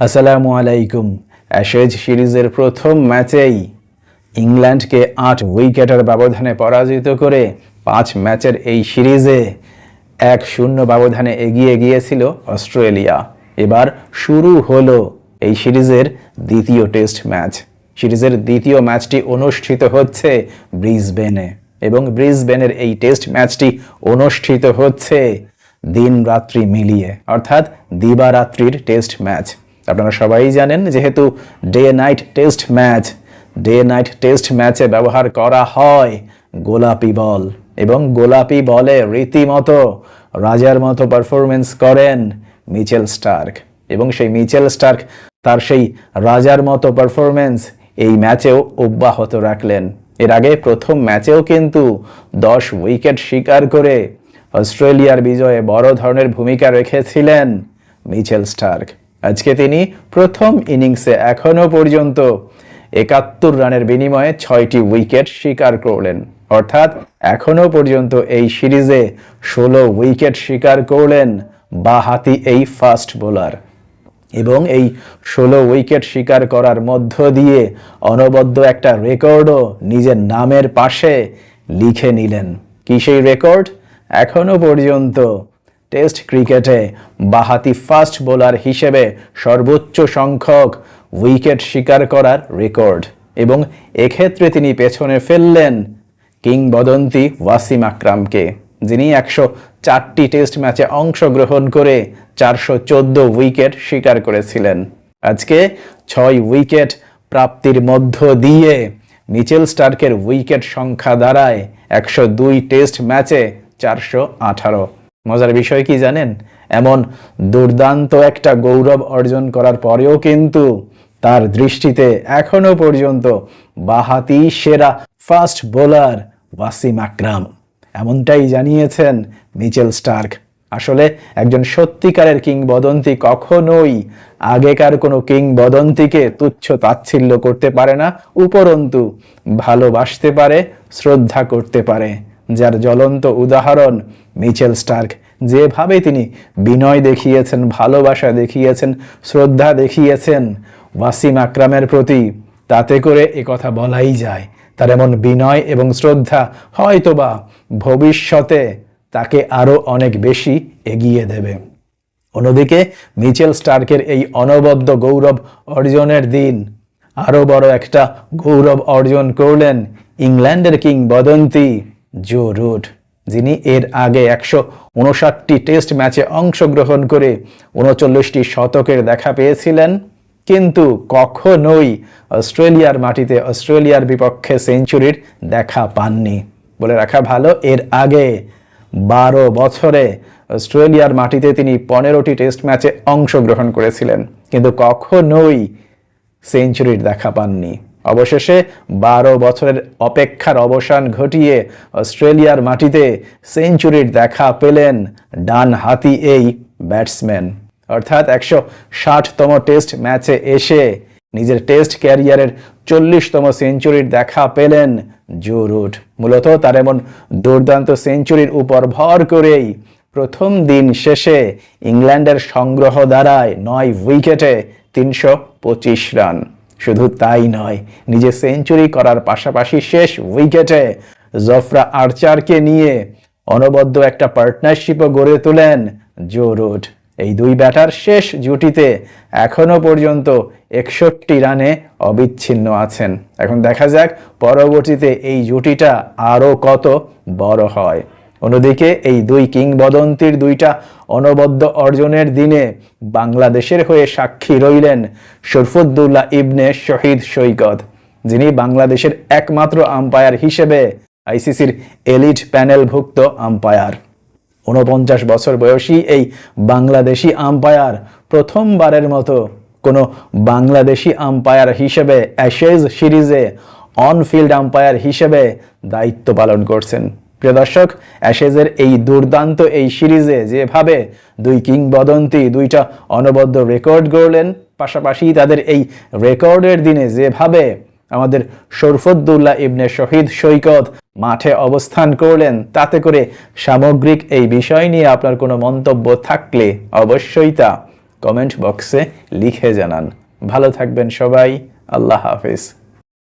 আসসালামু আলাইকুম। অ্যাশেজ সিরিজের প্রথম ম্যাচেই ইংল্যান্ডকে আট উইকেটের ব্যবধানে পরাজিত করে পাঁচ ম্যাচের এই সিরিজে এক শূন্য ব্যবধানে এগিয়ে গিয়েছিল অস্ট্রেলিয়া। এবার শুরু হলো এই সিরিজের দ্বিতীয় টেস্ট ম্যাচ। সিরিজের দ্বিতীয় ম্যাচটি অনুষ্ঠিত হচ্ছে ব্রিসবেনে এবং ব্রিসবেনের এই টেস্ট ম্যাচটি অনুষ্ঠিত হচ্ছে দিন রাত্রি মিলিয়ে, অর্থাৎ দিবারাত্রির টেস্ট ম্যাচ। আপনারা সবাই জানেন যেহেতু day night test match day night test ম্যাচে ব্যবহার করা হয় গোলাপি বল এবং গোলাপি বলে রীতিমতো রাজার মতো পারফরমেন্স করেন মিচেল স্টার্ক। এবং সেই মিচেল স্টার্ক তার সেই রাজার মতো পারফরমেন্স এই ম্যাচেও অব্যাহত রাখলেন। এর আগে প্রথম ম্যাচেও কিন্তু দশ উইকেট শিকার করে অস্ট্রেলিয়ার বিজয়ে বড় ধরনের ভূমিকা রেখেছিলেন মিচেল স্টার্ক। আজকে তিনি প্রথম ইনিংসে এখনও পর্যন্ত একাত্তর রানের বিনিময়ে ছয়টি উইকেট শিকার করলেন। অর্থাৎ এখনও পর্যন্ত এই সিরিজে ষোলো উইকেট শিকার করলেন বাহাতি এই ফাস্ট বোলার। এবং এই ষোলো উইকেট শিকার করার মধ্য দিয়ে অনবদ্য একটা রেকর্ডও নিজের নামের পাশে লিখে নিলেন। কি সেই রেকর্ড? এখনও পর্যন্ত টেস্ট ক্রিকেটে বাহাতি ফাস্ট বোলার হিসেবে সর্বোচ্চ সংখ্যক উইকেট শিকার করার রেকর্ড। এবং এক্ষেত্রে তিনি পেছনে ফেললেন কিংবদন্তি ওয়াসিম আকরামকে, যিনি একশো চারটি টেস্ট ম্যাচে অংশগ্রহণ করে চারশো চোদ্দ উইকেট শিকার করেছিলেন। আজকে ছয় উইকেট প্রাপ্তির মধ্য দিয়ে মিচেল স্টার্কের উইকেট সংখ্যা দাঁড়ায় একশো দুই টেস্ট ম্যাচে চারশো আঠারো। মজার বিষয় কি জানেন? এমন দুর্দান্ত একটা গৌরব অর্জন করার পরেও কিন্তু তার দৃষ্টিতে এখনও পর্যন্ত বাহাতি সেরা ফাস্ট বোলার ওয়াসিম আকরাম। এমনটাই জানিয়েছেন মিচেল স্টার্ক। আসলে একজন সত্যিকারের কিংবদন্তি কখনোই আগেকার কোনো কিংবদন্তিকে তুচ্ছ তাচ্ছিল্য করতে পারে না, উপরন্তু ভালোবাসতে পারে, শ্রদ্ধা করতে পারে। যার জ্বলন্ত উদাহরণ মিচেল স্টার্ক। যেভাবে তিনি বিনয় দেখিয়েছেন, ভালোবাসা দেখিয়েছেন, শ্রদ্ধা দেখিয়েছেন, ওয়াসিম আকরামের প্রতি, তাতে করে এ কথা বলাই যায়। তার এমন বিনয় এবং শ্রদ্ধা হয়তোবা ভবিষ্যতে তাকে আরও অনেক বেশি এগিয়ে দেবে। অন্যদিকে মিচেল স্টার্কের এই অনবদ্য গৌরব অর্জনের দিন আরও বড় একটা গৌরব অর্জন করলেন ইংল্যান্ডের কিংবদন্তি জো রুট যিনি এর আগে একশো উনষাটটি টেস্ট ম্যাচে অংশগ্রহণ করে উনচল্লিশটি শতকের দেখা পেয়েছিলেন, কিন্তু কখনোই অস্ট্রেলিয়ার মাটিতে অস্ট্রেলিয়ার বিপক্ষে সেঞ্চুরির দেখা পাননি। বলে রাখা ভালো, এর আগে বারো বছরে অস্ট্রেলিয়ার মাটিতে তিনি পনেরোটি টেস্ট ম্যাচে অংশগ্রহণ করেছিলেন, কিন্তু কখনোই সেঞ্চুরির দেখা পাননি। অবশেষে বারো বছরের অপেক্ষার অবসান ঘটিয়ে অস্ট্রেলিয়ার মাটিতে সেঞ্চুরির দেখা পেলেন ডান হাতি এই ব্যাটসম্যান। অর্থাৎ একশো ষাটতম টেস্ট ম্যাচে এসে নিজের টেস্ট ক্যারিয়ারের চল্লিশতম সেঞ্চুরির দেখা পেলেন জো রুট। মূলত তার এমন দুর্দান্ত সেঞ্চুরির উপর ভর করেই প্রথম দিন শেষে ইংল্যান্ডের সংগ্রহ দ্বারায় নয় উইকেটে তিনশো পঁচিশ রান। শুধু তাই নয়, নিজে সেঞ্চুরি করার পাশাপাশি শেষ উইকেটে জফরা আর্চারকে নিয়ে অনবদ্য একটা পার্টনারশিপও গড়ে তোলেন জো রুট এই দুই ব্যাটার শেষ জুটিতে এখনও পর্যন্ত একষট্টি রানে অবিচ্ছিন্ন আছেন। এখন দেখা যাক পরবর্তীতে এই জুটিটা আরও কত বড় হয়। অন্যদিকে এই দুই কিংবদন্তির দুইটা অনবদ্য অর্জনের দিনে বাংলাদেশের হয়ে সাক্ষী রইলেন শরফুদ্দুল্লাহ ইবনে শহীদ সৈকত, যিনি বাংলাদেশের একমাত্র আম্পায়ার হিসেবে আইসিসির এলিট প্যানেলভুক্ত আম্পায়ার ঊনপঞ্চাশ বছর বয়সী এই বাংলাদেশি আম্পায়ার প্রথমবারের মতো কোনো বাংলাদেশি আম্পায়ার হিসেবে অ্যাশেজ সিরিজে অন ফিল্ড আম্পায়ার হিসেবে দায়িত্ব পালন করছেন। প্রিয় দর্শক, অ্যাশেজের এই দুর্দান্ত এই সিরিজে যেভাবে দুই কিংবদন্তি দুইটা অনবদ্য রেকর্ড গড়লেন, পাশাপাশি তাদের এই রেকর্ডের দিনে যেভাবে আমাদের শরফুদ্দুল্লাহ ইবনে শহীদ সৈকত মাঠে অবস্থান করলেন, তাতে করে সামগ্রিক এই বিষয় নিয়ে আপনার কোনো মন্তব্য থাকলে অবশ্যই তা কমেন্ট বক্সে লিখে জানান। ভালো থাকবেন সবাই, আল্লাহ হাফিজ।